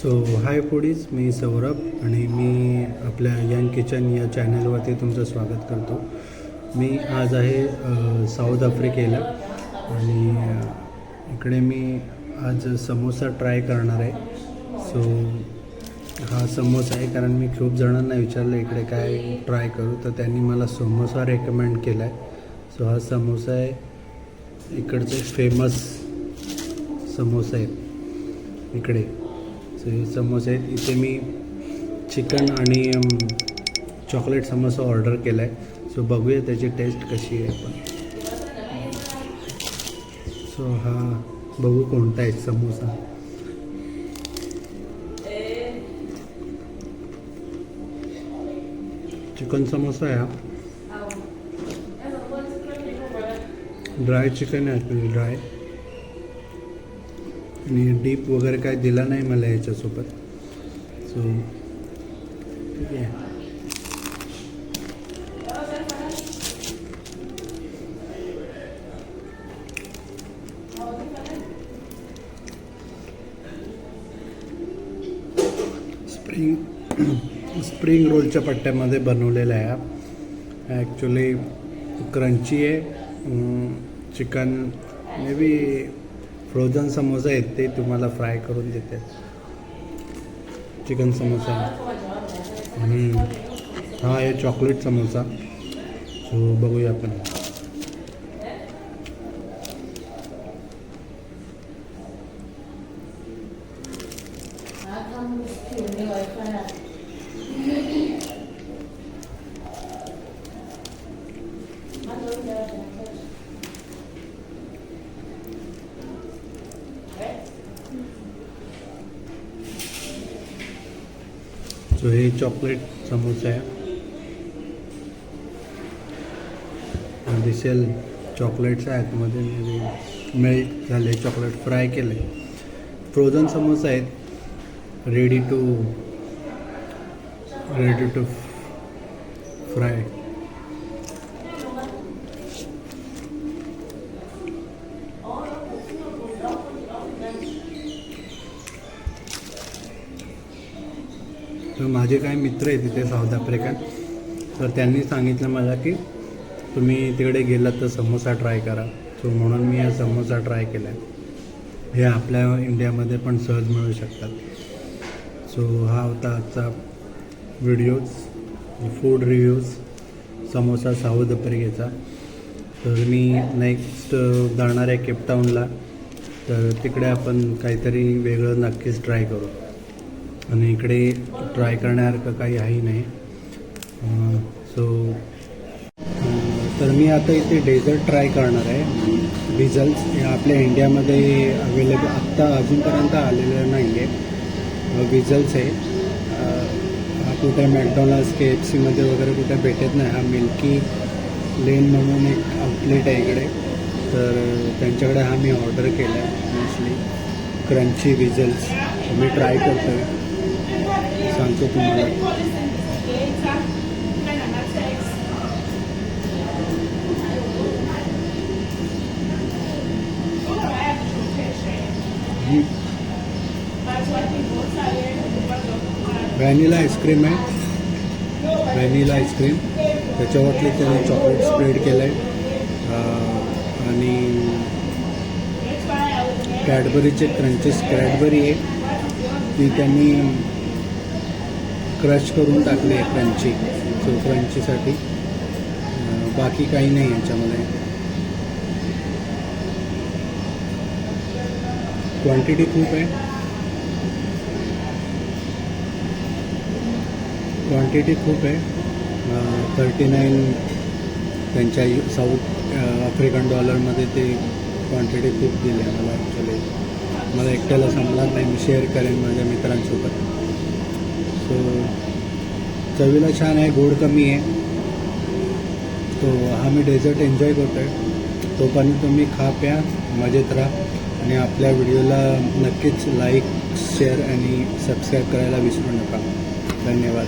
So hi foodies मी सौरभ आणि मी आपल्या यंग किचन या चॅनलवरती तुमचं स्वागत करतो. मी आज आहे साऊथ आफ्रिकेला आणि इकडे मी आज समोसा ट्राय करणार आहे. सो हा समोसा आहे कारण मी खूप जणांना विचारलं इकडे काय ट्राय करू तर त्यांनी मला समोसा रेकमेंड केला आहे सो हा समोसा आहे इकडचे फेमस समोसा आहेत इकडे. सो हे समोसे आहेत इथे मी चिकन आणि चॉकलेट समोसा ऑर्डर केला आहे सो बघूया त्याची टेस्ट कशी आहे आपण सो हा बघू कोणता आहे समोसा. चिकन समोसा आहे हा. ड्राय चिकन आहे ॲक्च्युली ड्राय आणि डीप वगैरे काय दिला नाही मला याच्यासोबत. सो ठीक आहे. स्प्रिंग स्प्रिंग रोलच्या पट्ट्यामध्ये बनवलेला आहे हा. ॲक्च्युली क्रंची आहे. Chicken may be frozen samosa आहेत ते तुम्हाला फ्राय करून देते. चिकन समोसा हा आहे चॉकलेट समोसा सो बघूया आपण. सो हे चॉकलेट समोसा आहे. दिसेल चॉकलेटच्या आतमध्ये मेल्ट झाले चॉकलेट फ्राय केले. फ्रोझन समोसा आहेत. Ready to ready to fry तर माझे काही मित्र आहेत तिथे साऊथ आफ्रिकन तर त्यांनी सांगितलं मला की तुम्ही तिकडे गेलात तर समोसा ट्राय करा. सो म्हणून मी हा समोसा ट्राय केला आहे हे आपल्या इंडियामध्ये पण सहज मिळू शकतात. सो हा होता आजचा videos food reviews samosa South आफ्रिकेचा. तर मी नेक्स्ट जाणार आहे केपटाऊनला तर तिकडे आपण काहीतरी वेगळं नक्कीच ट्राय करू. आणि इकडे ट्राय करण्यासारखं काही आहे नाही. सो तर मी आता इथे डेझर्ट ट्राय करणार आहे. डिझल्स हे आपल्या इंडियामध्ये अवेलेबल आत्ता अजूनपर्यंत आलेलं नाही आहे विझल्स आहे. हा कुठे मॅकडॉनल्ड्स के एफ सीमध्ये वगैरे कुठे भेटत नाही. हा मिल्की लेन म्हणून एक आउटलेट आहे इकडे. तर त्यांच्याकडे हा मी ऑर्डर केला आहे मोस्टली क्रंची विझल्स मी ट्राय करतो आहे सांगतो तुम्हाला. व्हॅनिला आईस्क्रीम आहे. Vanilla ice cream. त्याच्यावरती त्याने चॉकलेट स्प्रेड केलं आहे आणि कॅडबरीचे क्रंचेस कॅडबरी आहे. ती त्यांनी क्रश करून टाकली आहे क्रंची सो क्रंचीसाठी बाकी काही नाही याच्यामध्ये. क्वांटिटी खूप आहे. क्वांटिटी खूप आहे. थर्टी नाईन त्यांच्या साऊथ आफ्रिकन डॉलरमध्ये ते क्वांटिटी खूप दिली आहे मला ॲक्च्युली मला एकट्याला संपणार नाही. मी शेअर करेन माझ्या मित्रांसोबत. तो चवीला छान आहे गोड कमी आहे. तो हा मी डेझर्ट एन्जॉय करतो आहे तोपर्यंत तुम्ही खा प्या मजेत राहा. आणि आपल्या व्हिडिओला नक्कीच लाईक शेअर आणि सबस्क्राईब करायला विसरू नका. धन्यवाद.